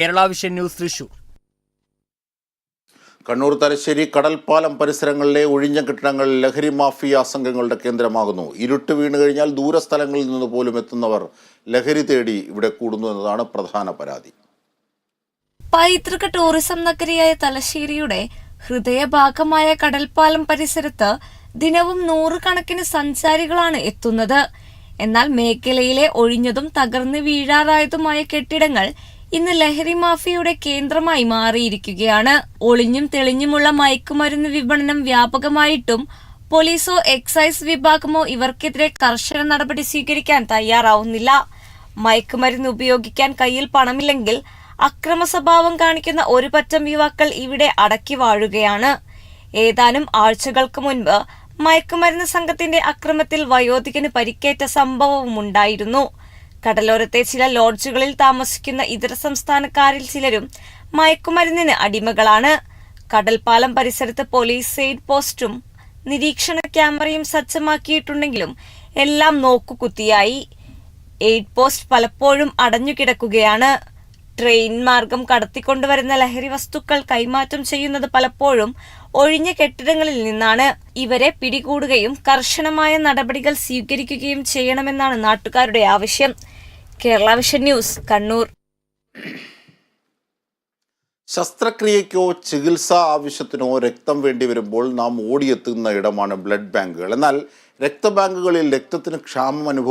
Kerala vision news Thrissur. Kannur Thalassery കടൽപ്പാലം പരിസരങ്ങളിലെ ഒഴിഞ്ഞ കെട്ടിടങ്ങൾ ലഹരി മാഫിയ സംഘങ്ങളുടെ കേന്ദ്രമാകുന്നു. ഇരുട്ട് വീണ് കഴിഞ്ഞാൽ ദൂരസ്ഥലങ്ങളിൽ നിന്ന് പോലും എത്തുന്നവർ ലഹരി തേടി ഇവിടെ കൂടുന്നു എന്നതാണ് പ്രധാന പരാതി. പൈതൃക ടൂറിസം നഗരിയായ തലശ്ശേരിയുടെ ഹൃദയഭാഗമായ കടൽപ്പാലം പരിസരത്ത് ദിനവും നൂറുകണക്കിന് സഞ്ചാരികളാണ് എത്തുന്നത്. എന്നാൽ മേഖലയിലെ ഒഴിഞ്ഞതും തകർന്ന് വീഴാറായതുമായ കെട്ടിടങ്ങൾ ഇന്ന് ലഹരി മാഫിയയുടെ കേന്ദ്രമായി മാറിയിരിക്കുകയാണ്. ഒളിഞ്ഞും തെളിഞ്ഞുമുള്ള മയക്കുമരുന്ന് വിപണനം വ്യാപകമായിട്ടും പോലീസോ എക്സൈസ് വിഭാഗമോ ഇവർക്കെതിരെ കർശന നടപടി സ്വീകരിക്കാൻ തയ്യാറാവുന്നില്ല. മയക്കുമരുന്ന് ഉപയോഗിക്കാൻ കയ്യിൽ പണമില്ലെങ്കിൽ അക്രമ സ്വഭാവം കാണിക്കുന്ന ഒരു പറ്റം യുവാക്കൾ ഇവിടെ അടക്കി വാഴുകയാണ്. ഏതാനും ആഴ്ചകൾക്ക് മുൻപ് മയക്കുമരുന്ന് സംഘത്തിന്റെ അക്രമത്തിൽ വയോധികന് പരിക്കേറ്റ സംഭവവും ഉണ്ടായിരുന്നു കടലോരത്തെ ചില ലോഡ്ജുകളിൽ താമസിക്കുന്ന ഇതര സംസ്ഥാനക്കാരിൽ ചിലരും മയക്കുമരുന്നിന് അടിമകളാണ്. കടൽപ്പാലം പരിസരത്ത് പോലീസ് സൈഡ് പോസ്റ്റും നിരീക്ഷണ ക്യാമറയും സജ്ജമാക്കിയിട്ടുണ്ടെങ്കിലും എല്ലാം നോക്കുകുത്തിയായി. എയ്ഡ് പോസ്റ്റ് പലപ്പോഴും അടഞ്ഞുകിടക്കുകയാണ്. ട്രെയിൻ മാർഗം കടത്തിക്കൊണ്ടുവരുന്ന ലഹരി വസ്തുക്കൾ കൈമാറ്റം ചെയ്യുന്നത് പലപ്പോഴും ഒഴിഞ്ഞ കെട്ടിടങ്ങളിൽ നിന്നാണ്. ഇവരെ പിടികൂടുകയും കർശനമായ നടപടികൾ സ്വീകരിക്കുകയും ചെയ്യണമെന്നാണ് നാട്ടുകാരുടെ ആവശ്യം. Kerala vision news Kannur. ശസ്ത്രക്രിയയ്ക്കോ ചികിത്സാ ആവശ്യത്തിനോ രക്തം വേണ്ടി വരുമ്പോൾ നാം ഓടിയെത്തുന്ന ഇടമാണ് ബ്ലഡ് ബാങ്കുകൾ. എന്നാൽ രക്തബാങ്കുകളിൽ രക്തത്തിന് ക്ഷാമം അനുഭവ